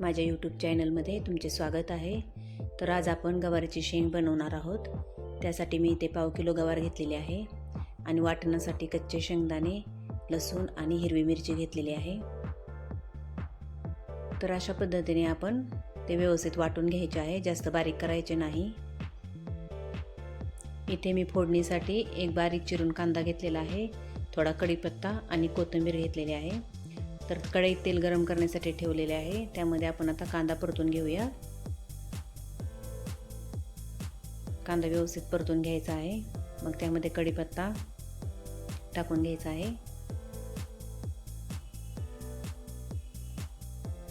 माझ्या यूट्यूब चॅनलमध्ये तुमचे स्वागत आहे. तर आज आपण गवारीची शेंग बनवणार आहोत. त्यासाठी मी इथे पाव किलो गवार घेतलेली आहे. आणि वाटणासाठी कच्चे शेंगदाणे लसूण आणि हिरवी मिरची घेतलेली आहे. तर अशा पद्धतीने आपण ते व्यवस्थित वाटून घ्यायचे आहे. जास्त बारीक करायचे नाही. इथे मी फोडणीसाठी एक बारीक चिरून कांदा घेतलेला आहे. थोडा कढीपत्ता आणि कोथिंबीर घेतलेली आहे. तर कढईत तेल गरम करण्यासाठी ठेवलेले आहे. त्यामध्ये आपण आता कांदा परतून घेऊया. कांदा व्यवस्थित परतून घ्यायचा आहे. मग त्यामध्ये कढीपत्ता टाकून घ्यायचा आहे.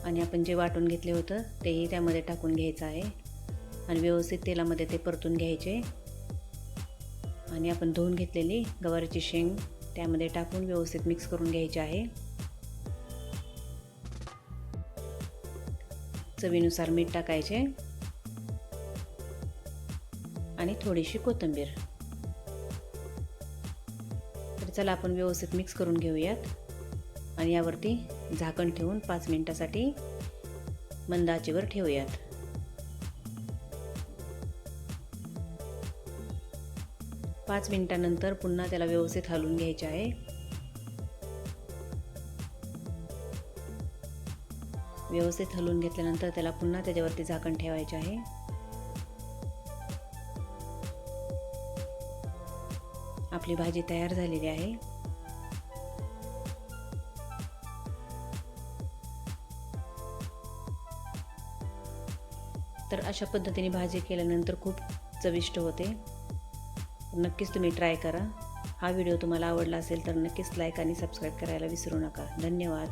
आणि आपण जे वाटून घेतले होतं तेही त्यामध्ये टाकून घ्यायचं आहे. आणि व्यवस्थित तेलामध्ये ते परतून घ्यायचे. आणि आपण धुवून घेतलेली गवारीची शेंग त्यामध्ये टाकून व्यवस्थित मिक्स करून घ्यायची आहे. चवीनुसार मीठ टाकायचे. आणि थोडीशी कोथिंबीर. तर चला आपण व्यवस्थित मिक्स करून घेऊयात. आणि यावरती झाकण ठेवून पाच मिनिटासाठी मंद आचेवर ठेवूयात. पाच मिनिटानंतर पुन्हा त्याला व्यवस्थित हलवून घ्यायचे आहे. व्यवस्थित हलवून घेतल्यानंतर त्याला पुन्हा त्याच्यावरती झाकण ठेवायचे आहे. आपली भाजी तयार झालेली आहे. तर अशा पद्धतीने भाजी केल्यानंतर खूप चविष्ट होते. नक्कीच तुम्ही ट्राय करा. हा व्हिडिओ तुम्हाला आवडला असेल तर नक्कीच लाईक आणि सबस्क्राईब करायला विसरू नका. धन्यवाद.